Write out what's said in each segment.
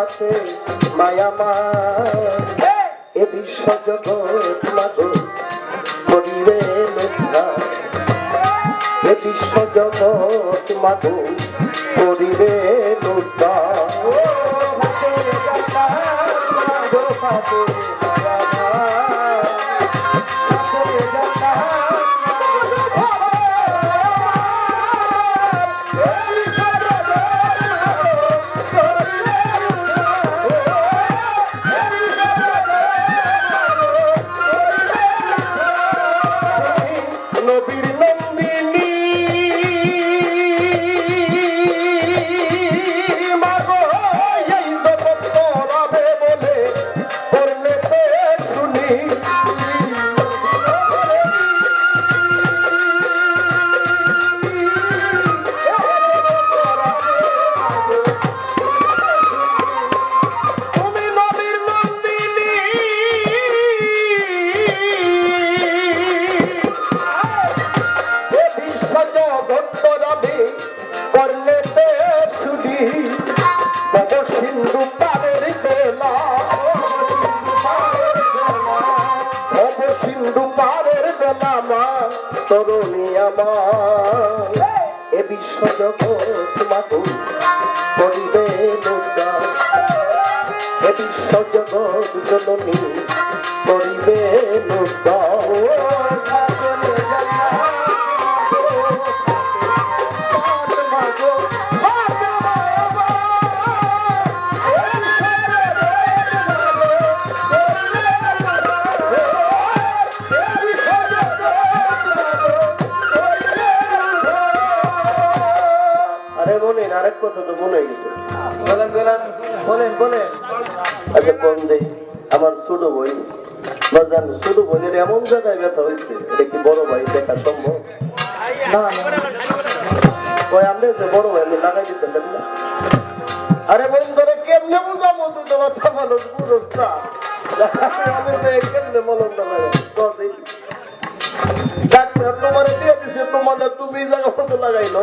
মাগো মায়ামা এ বিশ্ব জগৎ মাগো করিবে এ বিশ্ব জগৎ মাগো করিবে লোকা মা তরুণী আমার। এ বিশ্ব জগৎ মাতু করিবে এ বিশ্ব জগৎ জননী করিবে লোকা ছোট বই, বা বাজান ছোট বোনের এমন জায়গায় ব্যথা হয়েছে, এটা কি বড় ভাই দেখা সম্ভব? না না। বড় ভাই আপনি লাগাই পারেন না? আরে বন্ধুরে, কেমনে বুঝাবো তো বুঝোস? না আমি তো কেমনে লাগাই ডাক্তার তোমার দিয়ে দিছে, তোমার তুমি জায়গা মতো লাগাইলো।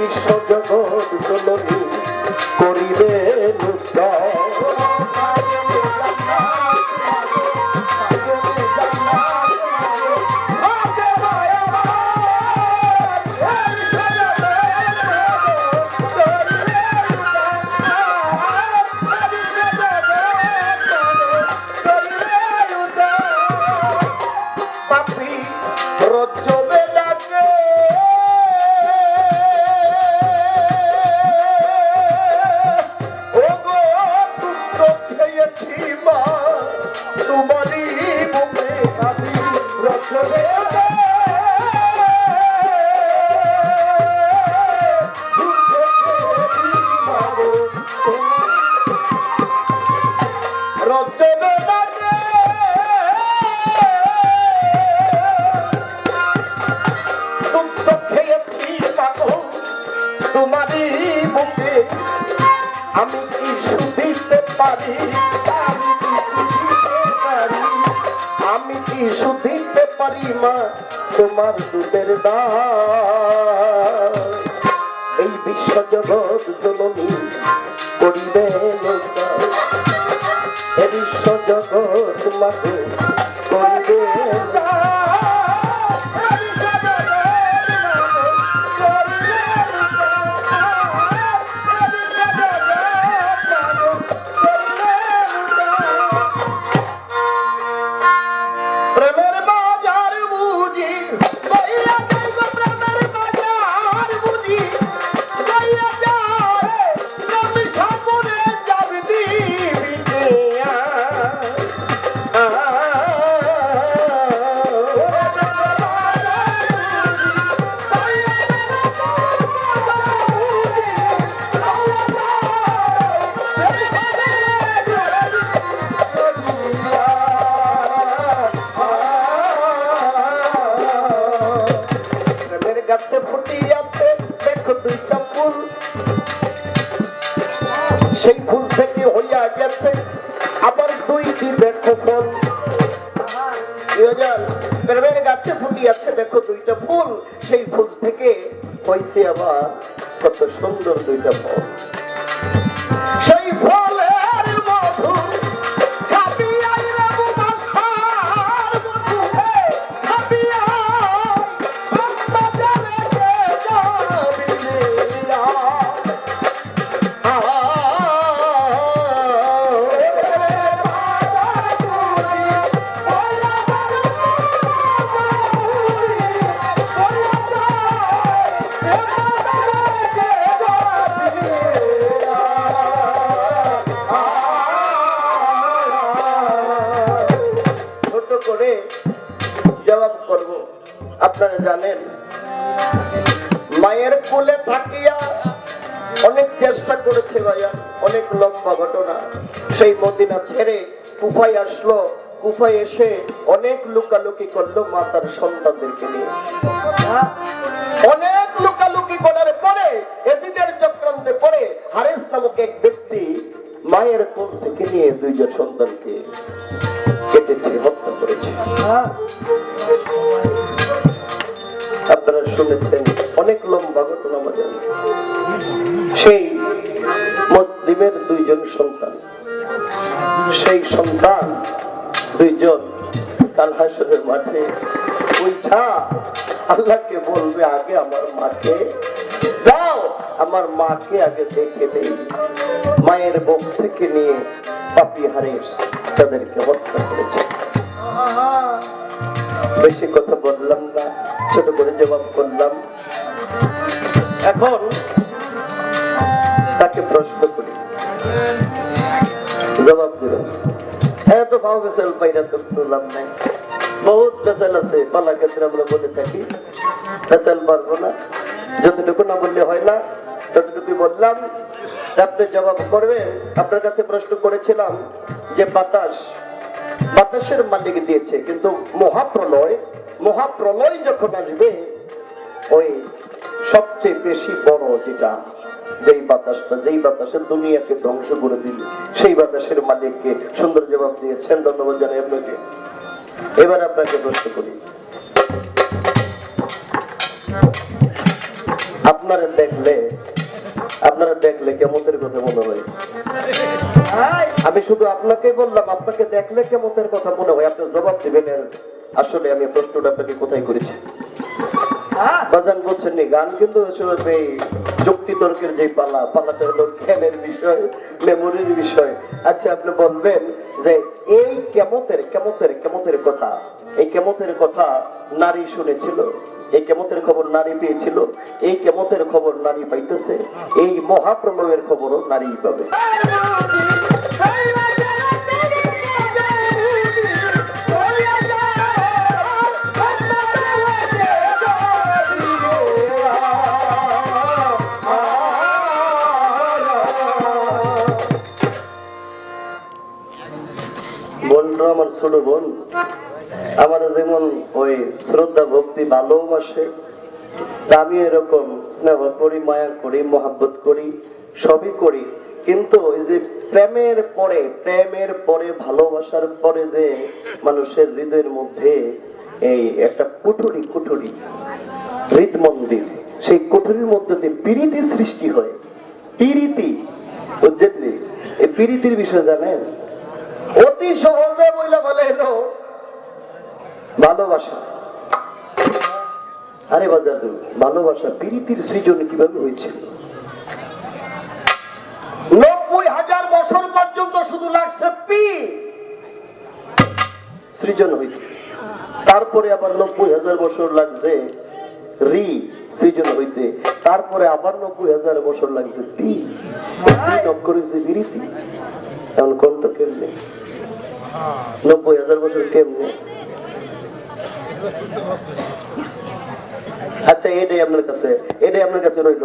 এ তোমারই মুখে। আমি কি শুধিতে পারি আমি কি শুধিতে পারি মা, তোমার দুধের দাম? এই বিশ্ব বিশ্ব জগৎ জননী করিবে জগৎ দুইটা ফুল। সেই ফুল থেকে আবার দেখো দুইটা ফুল। সেই ফুল থেকে হয়েছে আবার কত সুন্দর দুইটা ফল। চেষ্টা করেছে ভাইয়া, অনেক লম্বা ঘটনা। সেই মদিনা ছেড়ে কুফায় আসলো। কুফায় এসে অনেক লুকালুকি করল মাতার সন্তানদেরকে নিয়ে। অনেক লুকালুকি করার পরে এদিনের চক্রান্তে পরে হারেস নামক এক ব্যক্তি মায়ের কোল থেকে নিয়ে দুইজন সন্তানকে কেটেছে, হত্যা করেছে। আপনারা শুনেছেন মুসলিমের দুইজন সন্তান। সেই সন্তান দুইজন কাল মাঠে উঠা আল্লাহকে বলবে, আগে আমার মাকে দাও, আমার মাকে আগে দেখে নেই। মায়ের বুক থেকে নিয়ে পাপি হারিস তাদেরকে হত্যা করেছে। বেশি কথা বললাম না, ছোট করে জবাব করলাম। এখন তাকে প্রশ্ন করি বেসাল পাইরা তো নাই বহুত আছে পালা ক্ষেত্রে আমরা বলে থাকি পারব না যতটুকু না বললে হয় না ততটুকু বললাম আপনি জবাব করবেন আপনার কাছে প্রশ্ন করেছিলাম যে বাতাস বাতাসের মালিক দিয়েছে কিন্তু মহাপ্রলয় মহাপ্রলয় যখন আসবে ওই সবচেয়ে বেশি বড় যেটা যেই বাতাসটা যেই বাতাসের দুনিয়াকে ধ্বংস করে দিল, সেই বাতাসের মালিককে সুন্দর জবাব দিয়েছেন ধন্যবাদ জানাই আপনাকে। এবার আপনাকে প্রশ্ন করি। আপনারা দেখলে আপনারা দেখলে কেমতের কথা মনে হয়? আমি শুধু আপনাকে বললাম, আপনাকে দেখলে কেমতের কথা মনে হয়। আপনি জবাব দিবেন আসলে আমি প্রশ্নটা আপনাকে কোথায় করেছি? বাজান বলছেন গান কিন্তু আসলে এই যুক্তি তর্কের যে পালা পালাটা হলো জ্ঞানের বিষয়, মেমোরির বিষয়। আচ্ছা আপনি বলবেন যে এই কেমতের কেমতের কেমতের কথা, এই কেমতের কথা নারী শুনেছিল, এই কেমতের খবর নারী পেয়েছিল, এই কেমতের খবর নারী পাইতেছে, এই মহাপ্রলয়ের খবরও নারী পাবে। ছোট বোন, আমার যেমন ওই শ্রদ্ধা, ভক্তি ভালোবাসে আমি এরকম স্নেহ করি, মায়া করি, মহাব্বত করি, সবই করি। কিন্তু ওই যে প্রেমের পরে প্রেমের পরে, ভালোবাসার পরে যে মানুষের হৃদয়ের মধ্যে এই একটা কুঠুরি কুঠুরি, হৃদ মন্দির, সেই কোঠরির মধ্যে পিরিতি সৃষ্টি হয়, পিরিতি, বুঝছেন এই পিরিতির বিষয় জানেন? অতি সহজে বইলা বলে এলো। ভালোবাসা। আরে বাজার ভালোবাসা পিরিতির সৃজন কীভাবে হয়েছিল নব্বই হাজার বছর পর্যন্ত শুধু লাগছে পি। সৃজন হয়েছে। তারপরে আবার নব্বই হাজার বছর লাগছে রি সৃজন হইতে তারপরে আবার নব্বই হাজার বছর লাগছে তি অক্ষর হয়েছে বিরিতি এখন কোন তো কেমনে? নব্বই হাজার বছর কেমনে? আচ্ছা এটাই আপনার কাছে, এটাই আপনার কাছে রইল।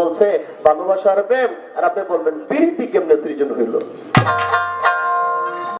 বলছে ভালোবাসা আর প্রেম, আর আপনি বলবেন, প্রীতি কেমনে সৃজন হইল?